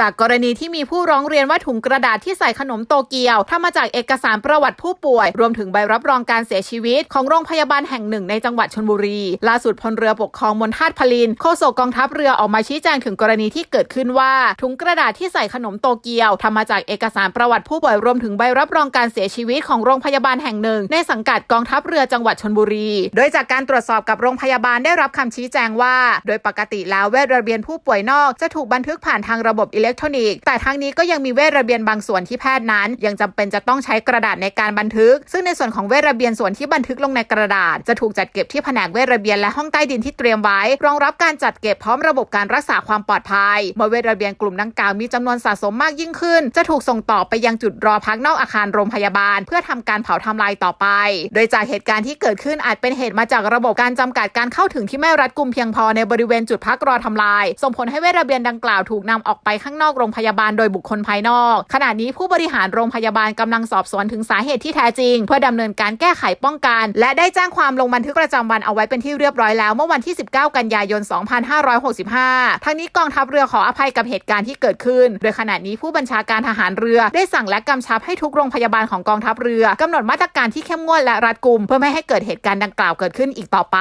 จากกรณีที่มีผู้ร้องเรียนว่าถุงกระดาษที่ใส่ขนมโตเกียวทำมาจากเอกสารประวัติผู้ป่วย รวมถึงใบรับรองการเสียชีวิต ของโรงพยาบาลแห่งหนึ่งในจังหวัดชนบุรี ล่าสุดพลเรือปกครองมนทาตพลินโฆษกกองทัพเรือออกมาชี้แจงถึงกรณีที่เกิดขึ้นว่า ถุงกระดาษที่ใส่ขนมโตเกียวทำมาจากเอกสารประวัติผู้ป่วยรวมถึงใบรับรองการเสียชีวิตของโรงพยาบาลแห่งหนึ่ง ในสังกัดกองทัพเรือจังหวัดชนบุรี โดยจากการตรวจสอบกับโรงพยาบาลได้รับคำชี้แจงว่า โดยปกติแล้วเวทระเบียนผู้ป่วยนอกจะถูกบันทึกผ่านทางระบบอิเล็กทรอนิกส์แต่ทั้งนี้ก็ยังมีเวทระเบียนบางส่วนที่แพทย์นั้น ยังจำเป็นจะต้องใช้กระดาษในการบันทึก ซึ่งในส่วนของเวทระเบียนส่วนที่บันทึกลงในกระดาษ จะถูกจัดเก็บที่แผนกเวทระเบียนและห้องใต้ดินที่เตรียมไว้ รองรับการจัดเก็บพร้อมระบบการรักษาความปลอดภัยเมื่อเวทระเบียนกลุ่มดังกล่าวมีจำนวนสะสมมากยิ่งขึ้น จะถูกส่งต่อไปยังจุดรอพักนอกอาคารโรงพยาบาล เพื่อทำการเผาทำลายต่อไป โดยจากเหตุการณ์ที่เกิดขึ้นอาจเป็นเหตุมาจากระบบการจำกัดการเข้าถึงที่ไม่รัดกุมเพียงพอในบริเวณจุดพักรอทำลาย ส่งผลให้เวทระเบียนดังกล่าวถูกนำออกไปข้างนอกโรงพยาบาลโดยบุคคลภายนอก ขณะนี้ผู้บริหารโรงพยาบาลกำลังสอบสวนถึงสาเหตุที่แท้จริง เพื่อดำเนินการแก้ไขป้องกัน และได้แจ้งความลงบันทึกประจำวันเอาไว้เป็นที่เรียบร้อยแล้วเมื่อวันที่ 19 กันยายน 2565 ทั้งนี้กองทัพเรือขออภัยกับเหตุการณ์ที่เกิดขึ้น โดยขณะนี้ผู้บัญชาการทหารเรือได้สั่งและกำชับให้ทุกโรงพยาบาลของกองทัพเรือกำหนดมาตรการที่เข้มงวดและรัดกุม เพื่อไม่ให้เกิดเหตุการณ์ดังกล่าวเกิดขึ้นอีกต่อไป